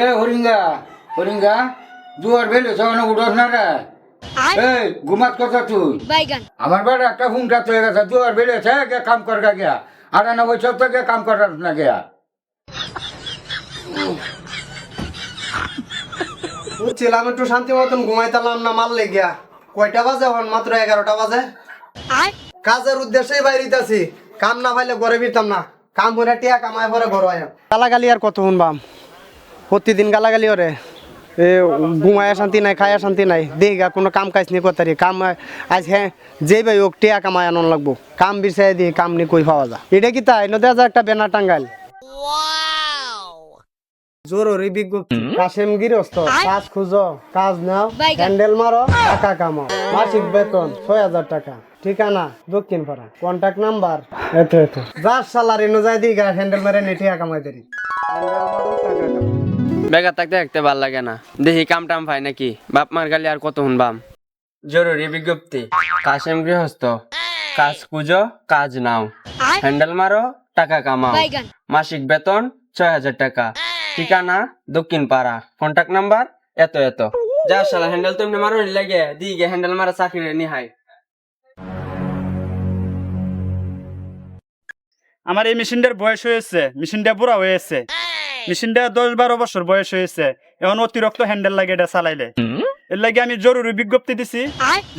এ হরিঙ্গা হরিঙ্গা দুয়ার বেলে সবাই উঠোস না রে। এই ঘুমাত কথা তুই? বাইগান। আমার বেড়া একটা গেছে দুয়ার বেলেছে কে কাম কর গা গিয়া। আরে না বছর থেকে কাম করার না গিয়া। বুঝছিলাম একটু শান্তি মতন ঘুমাইতাম না মাল লেগিয়া কয়টা বাজে এখন মাত্র এগারোটা বাজে। কাজের উদ্দেশ্যেই বাইরিতাছি কাম না পাইলে ঘরে ফিরতাম না। কাম করে টিয়া কামায় পরে ঘর আয়াম গালাগালি আর কত শুনবাম? প্রতিদিন গালাগালি ওরে। এ ঘুমায় শান্তি নাই খায়া শান্তি নাই। দেগা কোনো কাম কাজ নি করতারি। কাম আজ হ্যাঁ যে ভাই হোক টিয়া কামায় আনন্দ লাগবো। কাম বিচাই দিয়ে কাম নি কই পাওয়া যা এটা কি তাই? নদী একটা বেনা টাঙ্গাইল। জরুরি বিজ্ঞপ্তি। কাশেম গৃহস্থ কাজ খুঁজো কাজ নাও। হ্যান্ডেল মারো টাকা কামাও। মাসিক বেতন ছয় হাজার টাকা। ঠিকানা দক্ষিণ পাড়া কন্ট্যাক্ট নাম্বার এতো এতো যার সালারি অনুযায়ী দিই গা হ্যান্ডেল মারে নেটিয়া কামাই দেরি। বেকার থাকতে থাকতে ভালো লাগে না। দেখি কাম টাম পাই নাকি। বাপ মার গালি আর কত শুনবাম। জরুরি বিজ্ঞপ্তি কাশেম গৃহস্থ কাজ খুঁজো কাজ নাও। হ্যান্ডেল মারো টাকা কামাও। মাসিক বেতন ছয় হাজার টাকা। ঠিকানা দক্ষিণ পাড়া কন্টাক্ট নাম্বার এত এত। যা শালা হ্যান্ডেল তুমি মারো লাগে। দিকে হ্যান্ডেল মারা চাকরি নিহাই। আমার এই মেশিনটার বয়স হয়েছে মেশিনটা বুড়া হয়েছে। মেশিনটা দশ বারো বছর বয়স হয়েছে। এখন অতিরিক্ত হ্যান্ডেল লাগে এটা চালাইলে। এর লাগে আমি জরুরি বিজ্ঞপ্তি দিছি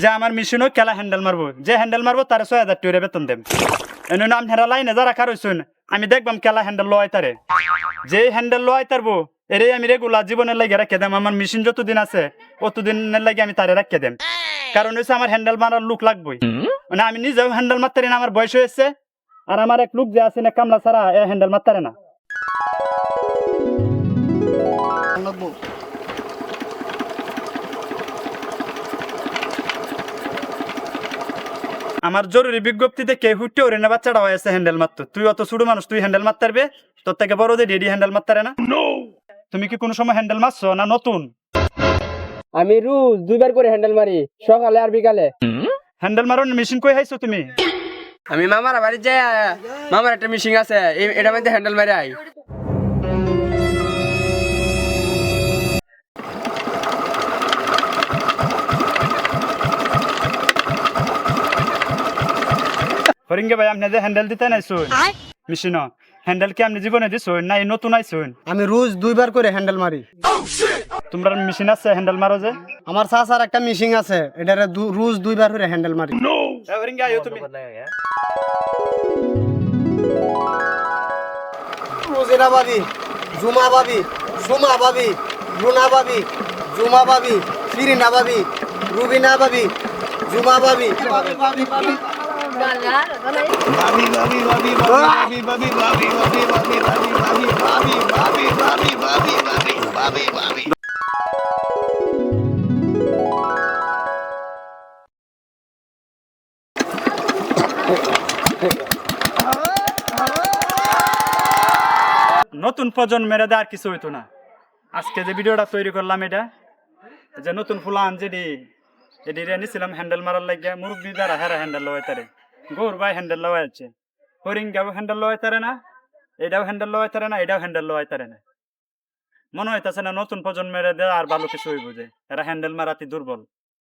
যে আমার মেশিনও কেলা হ্যান্ডেল মারবো। যে হ্যান্ডেল মারবো তার ছয় হাজার টাকা বেতন দেব এনে নাম হেরা লাইনে যারা কারোইছুন আমি দেখবাম কেলা হ্যান্ডেল লোয়াই তারে। যে হ্যান্ডেল লোয়াই তারবো এরে আমি রেগুলার জীবনের লাগে রাখে দেম। আমার মেশিন যতদিন আছে অতদিনের লাগে আমি তারে রাখে দেম। কারণ হচ্ছে আমার হ্যান্ডেল মারার লুক লাগবেই। মানে আমি নিজেও হ্যান্ডেল মারতে না আমার বয়স হয়েছে। আর আমার এক লোক যে আছে না কামলা ছাড়া এ হ্যান্ডেল মারতে পারে না। আমার জরুরি বিজ্ঞপ্তিতে কে হুটে ওরে না বাচ্চাটা হয়েছে হ্যান্ডেল মারতো। তুই অত ছোট মানুষ তুই হ্যান্ডেল মারতে পারবে তোর থেকে বড় যে ডেডি হ্যান্ডেল মারতে পারে না তুমি কি কোনো সময় হ্যান্ডেল মারছো না নতুন? আমি রোজ দুইবার করে হ্যান্ডেল মারি সকালে আর বিকালে। হ্যান্ডেল মারো মেশিন কই হাইছো তুমি? আমি মামার বাড়ি যাই মামার একটা মিশিং আছে এই- এটা মধ্যে হ্যান্ডেল মারি আই। হরিঙ্গে ভাই আপনি যে হ্যান্ডেল দিতে নাইছুন আর মেশিন হ্যান্ডেল কি আপনি জীবনে দিছুন না এই নতুন আইছুন আমি রোজ দুইবার করে হ্যান্ডেল মারি। তোমরা মেশিন আছে হ্যান্ডেল মারো যে আমার চাচার একটা মিশিং আছে এটারে দু- রোজ দুইবার করে হ্যান্ডেল মারি এ হরিঙ্গে আইও তুমি রোজিনা বাবি জুমা বাবি সুমা বাবি রুনা বাবি জুমা বাবি ফিরিনা বাবি রুবিনা বাবি জুমা বাবি নতুন প্রজন্মের আর কিছু হইতো না। আজকে যে ভিডিওটা তৈরি করলাম এটা যে নতুন ফুলান যেটি, এটি নিছিলাম হ্যান্ডেল মারার লাগে মুরব্বী দ্বারা হেরা হ্যান্ডেল লওয়াই তারে। গৌর ভাই হ্যান্ডেল লওয়াই আছে। হরিঙ্গাও হ্যান্ডেল লওয়াই তারে না, এটাও হ্যান্ডেল লওয়াই তারে না, এটাও হ্যান্ডেল লওয়াই তারে না। মনে হইতাছে না নতুন প্রজন্মের আর ভালো কিছু হইব যে, এরা হ্যান্ডেল মারাতি দুর্বল।